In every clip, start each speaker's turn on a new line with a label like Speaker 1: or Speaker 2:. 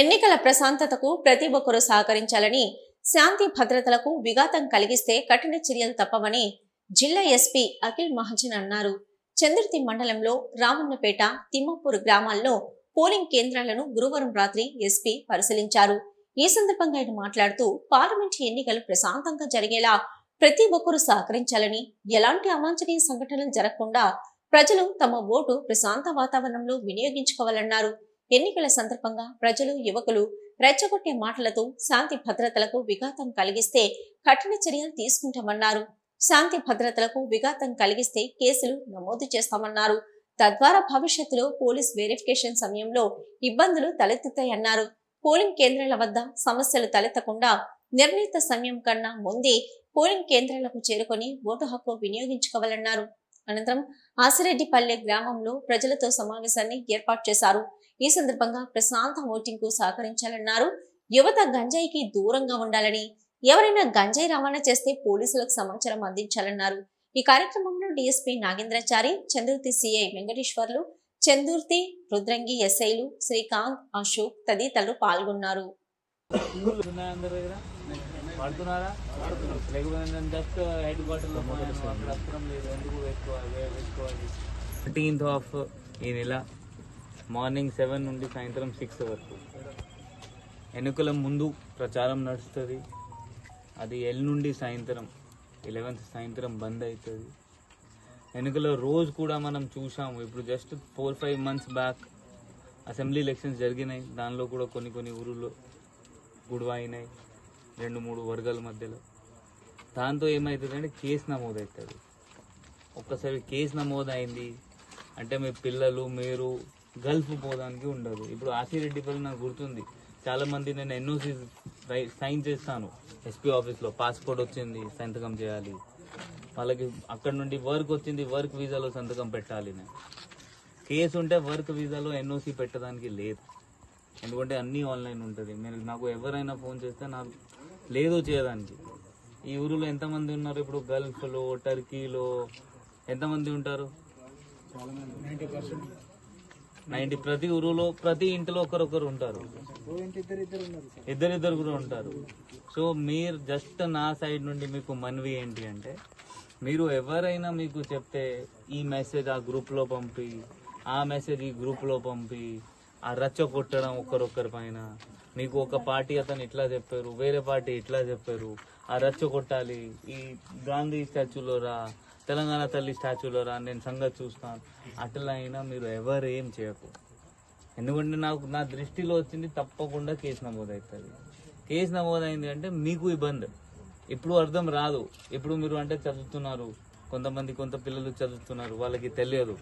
Speaker 1: ఎన్నికల ప్రశాంతతకు ప్రతి ఒక్కరూ సహకరించాలని శాంతి భద్రతలకు విఘాతం కలిగిస్తే కఠిన చర్యలు తప్పవని జిల్లా ఎస్పీ అఖిల్ మహాజన్ అన్నారు. చంద్రతి మండలంలో రామన్నపేట తిమ్మపూర్ గ్రామాల్లో పోలింగ్ కేంద్రాలను గురువారం రాత్రి ఎస్పీ పరిశీలించారు. ఈ సందర్భంగా ఆయన మాట్లాడుతూ పార్లమెంట్ ఎన్నికలు ప్రశాంతంగా జరిగేలా ప్రతి ఒక్కరూ సహకరించాలని ఎలాంటి అవాంఛనీయ సంఘటనలు జరగకుండా ప్రజలు తమ ఓటు ప్రశాంత వాతావరణంలో వినియోగించుకోవాలన్నారు. ఎన్నికల సందర్భంగా ప్రజలు యువకులు రెచ్చగొట్టే మాటలతో శాంతి భద్రతలకు విఘాతం కలిగిస్తే కఠిన చర్యలు తీసుకుంటామన్నారు. శాంతి భద్రతలకు విఘాతం కలిగిస్తే కేసులు నమోదు చేస్తామన్నారు. తద్వారా భవిష్యత్తులో పోలీస్ వెరిఫికేషన్ సమయంలో ఇబ్బందులు తలెత్తుతాయన్నారు. పోలింగ్ కేంద్రాల వద్ద సమస్యలు తలెత్తకుండా నిర్ణీత సమయం కన్నా ముందే పోలింగ్ కేంద్రాలకు చేరుకొని ఓటు హక్కు వినియోగించుకోవాలన్నారు. అనంతరం ఆసిరెడ్డిపల్లె గ్రామంలో ప్రజలతో సమావేశాన్ని ఏర్పాటు చేశారు. ఈ సందర్భంగా ప్రశాంత ఓటింగ్కు సహకరించాలన్నారు. యువత గంజాయికి దూరంగా ఉండాలని ఎవరైనా గంజాయి రవాణా చేస్తే పోలీసులకు సమాచారం అందించాలన్నారు. ఈ కార్యక్రమంలో డిఎస్పీ నాగేంద్రాచారి చంద్రుతి సిఐ వెంకటేశ్వర్లు చందుర్తి రుద్రంగి ఎస్ఐలు శ్రీకాంత్ అశోక్ తదితరులు పాల్గొన్నారు.
Speaker 2: లేకపోతే జస్ట్ హెడ్ క్వార్టర్లో అక్కడ అవసరం లేదు. ఎందుకు వేసుకోవాలి వే- వేసుకోవాలి థర్టీన్త్ ఆఫ్ ఈ నెల మార్నింగ్ సెవెన్ నుండి సాయంత్రం సిక్స్ వరకు. ఎన్నికల ముందు ప్రచారం నడుస్తుంది. అది ఎల్ నుండి సాయంత్రం ఎలెవెన్త్ సాయంత్రం బంద్ అవుతుంది ఎన్నికల రోజు కూడా మనం చూసాము ఇప్పుడు just four five months back assembly elections జరిగినాయి. దానిలో కూడా కొన్ని కొన్ని ఊరుల్లో గుడివైనాయి రెండు మూడు వర్గాల మధ్యలో. దాంతో ఏమవుతుందంటే కేసు నమోదు అవుతుంది ఒక్కసారి కేసు నమోదు అయింది అంటే మీ పిల్లలు మీరు గల్ఫ్ పోదానికి ఉండదు. ఇప్పుడు ఆసిరెడ్డిపల్లి నాకు గుర్తుంది. చాలా మంది నేను ఎన్ఓసి సైన్ చేస్తాను. ఎస్పీ ఆఫీస్లో పాస్పోర్ట్ వచ్చింది సంతకం చేయాలి. వాళ్ళకి అక్కడ నుండి వర్క్ వచ్చింది వర్క్ వీసాలో సంతకం పెట్టాలి నేను. కేసు ఉంటే వర్క్ వీసాలో ఎన్ఓసి పెట్టడానికి లేదు. ఎందుకంటే అన్నీ ఆన్లైన్ ఉంటుంది. మీరు నాకు ఎవరైనా ఫోన్ చేస్తే నాకు లేదు చేయడానికి ఈ ఊరిలో ఎంతమంది ఉన్నారు ఇప్పుడు? గల్ఫ్లో టర్కీలో ఎంతమంది ఉంటారు? నైంటీ ప్రతి ఊరులో ప్రతి ఇంటిలో ఒకరొకరు ఉంటారు. ఇద్దరిద్దరు కూడా ఉంటారు. సో మీరు జస్ట్ నా సైడ్ నుండి మీకు మనవి ఏంటి అంటే మీరు ఎవరైనా మీకు చెప్తే ఈ మెసేజ్ ఆ గ్రూప్లో పంపి ఆ మెసేజ్ ఈ గ్రూప్లో పంపి ఆ రచ్చ కొట్టడం ఒకరొకరి పైన మీకు ఒక పార్టీ అతను ఇట్లా చెప్పారు వేరే పార్టీ ఇట్లా చెప్పారు ఆ రచ్చ కొట్టాలి ఈ గాంధీ స్టాచ్యూలో రా తెలంగాణ తల్లి స్టాచ్యూలో రా నేను సంగతి చూస్తాను. అట్లా అయినా మీరు ఎవరు ఏం చేయకు. ఎందుకంటే నాకు నా దృష్టిలో వచ్చింది తప్పకుండా కేసు నమోదు అవుతుంది కేసు నమోదైంది అంటే మీకు ఇబ్బంది. ఇప్పుడు అర్థం రాదు. ఇప్పుడు మీరు అంటే చదువుతున్నారు. కొంతమంది కొంత పిల్లలు చదువుతున్నారు. వాళ్ళకి తెలియదు.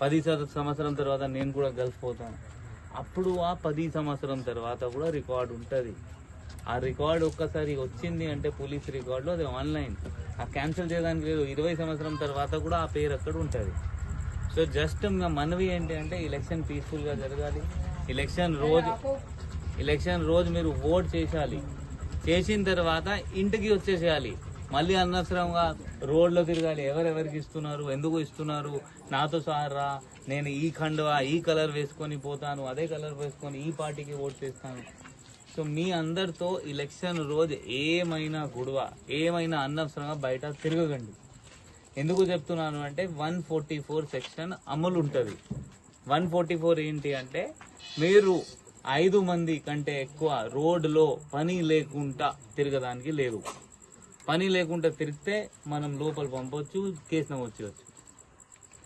Speaker 2: పది సంవత్సరం తర్వాత నేను కూడా గల్ఫ్ పోతాను. అప్పుడు ఆ పది సంవత్సరం తర్వాత కూడా రికార్డు ఉంటుంది. ఆ రికార్డు ఒక్కసారి వచ్చింది అంటే పోలీస్ రికార్డులో అది ఆన్లైన్. ఆ క్యాన్సిల్ చేయడానికి లేదు ఇరవై సంవత్సరం తర్వాత కూడా ఆ పేరు అక్కడ ఉంటుంది. సో జస్ట్ మనవి ఏంటి అంటే ఎలక్షన్ పీస్ఫుల్గా జరగాలి. ఎలక్షన్ రోజు ఎలక్షన్ రోజు మీరు ఓట్ చేసేయాలి చేసిన తర్వాత ఇంటికి వచ్చేసేయాలి. మళ్ళీ అనవసరంగా రోడ్లో తిరగాలి. ఎవరెవరికి ఇస్తున్నారు? ఎందుకు ఇస్తున్నారు? నాతో సారా? నేను ఈ ఖండవా ఈ కలర్ వేసుకొని పోతాను అదే కలర్ వేసుకొని ఈ పార్టీకి ఓట్ చేస్తాను. సో మీ అందరితో ఎలక్షన్ రోజు ఏమైనా గొడవ ఏమైనా అనవసరంగా బయట తిరగకండి. ఎందుకు చెప్తున్నాను అంటే వన్ ఫార్టీ ఫోర్ సెక్షన్ అమలు ఉంటుంది. వన్ ఫార్టీ ఫోర్ ఏంటి అంటే మీరు ఐదు మంది కంటే ఎక్కువ రోడ్లో పని లేకుండా తిరగడానికి లేదు. పని లేకుండా తిరిగితే మనం లోపల పంపవచ్చు కేసు నమోదు చేయవచ్చు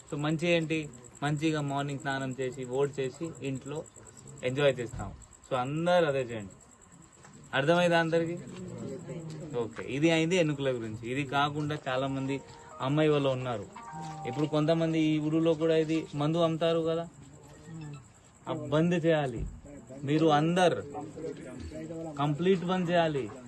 Speaker 2: సో మంచి ఏంటి? మంచిగా మార్నింగ్ స్నానం చేసి ఓట్ చేసి ఇంట్లో ఎంజాయ్ చేస్తాం. సో అందరు అదే చేయండి. అర్థమైందా అందరికి? ఓకే ఇది అయింది ఎన్నికల గురించి. ఇది కాకుండా చాలా మంది అమ్మాయి వాళ్ళు ఉన్నారు. ఇప్పుడు కొంతమంది ఈ ఊరిలో కూడా ఇది మందు అమ్ముతారు కదా? ఆ బంద్ చేయాలి. మీరు అందరు కంప్లీట్ బంద్ చేయాలి.